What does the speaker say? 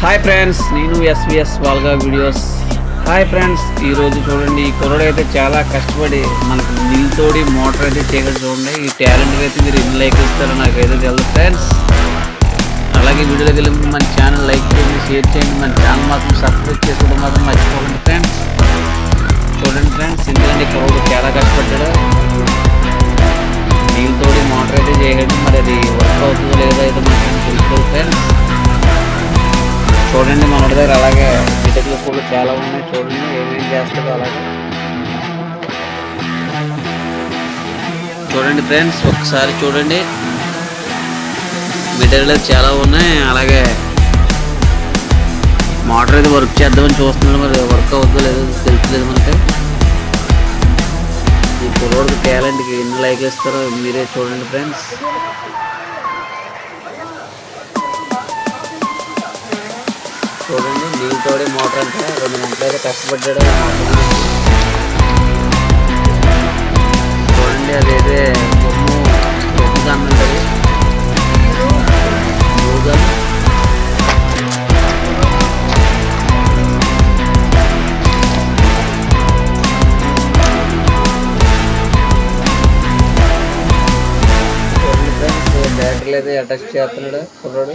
Hi friends నేను SVS వాల్గా videos hi friends ఈరోజు చూడండి ఈ కుర్రడు అయితే చాలా కష్టపడి మనకు నీళ్ళతోడి మోటార్ అయితే చేయగలరు చూడండి. ఈ టాలెంట్ అయితే మీరు ఎన్ని లైక్ ఇస్తారో నాకు అయితే తెలియదు ఫ్రెండ్స్ అలాగే వీడియోలోకి వెళ్ళి మన ఛానల్ లైక్ చేయండి షేర్ చేయండి. మన ఛానల్ మాత్రం సబ్స్క్రైబ్ చేసుకోవడం మాత్రం మర్చిపోకండి ఫ్రెండ్స్ చూడండి ఫ్రెండ్స్ ఎందుకంటే కుర్రడు చాలా కష్టపడ్డాడు. నీళ్ళతోడి మోటార్ అయితే చేయగలడు. మరి అది వర్క్ అవుతుందో లేదో అయితే మనకి తెలుసుకోవాలి ఫ్రెండ్స్ చూడండి మన దగ్గర అలాగే ఇటుకల కూడా చాలా ఉన్నాయి. చూడండి ఏమేం చేస్తారో అలాగే. చూడండి ఫ్రెండ్స్ ఒకసారి చూడండి. మెటీరియల్ చాలా ఉన్నాయి. అలాగే మోటార్ అయితే వర్క్ చేద్దామని చూస్తున్నాడు మరి. వర్క్ అవుతుందో లేదో తెలుసులేదు మనకి. ఈ కుర్రోడికి టాలెంట్కి ఎన్ని లైక్ ఇస్తారో మీరే చూడండి ఫ్రెండ్స్. చూడండి నీళ్ళతోడే మోటార్ అంటే రెండు గంటలు అయితే కష్టపడ్డాడు. చూడండి అదైతే బొమ్ము బొమ్మ దాన్ని ఉంటుంది బ్యాటరీలు అయితే అటాచ్ చేస్తున్నాడు కుర్రాడు.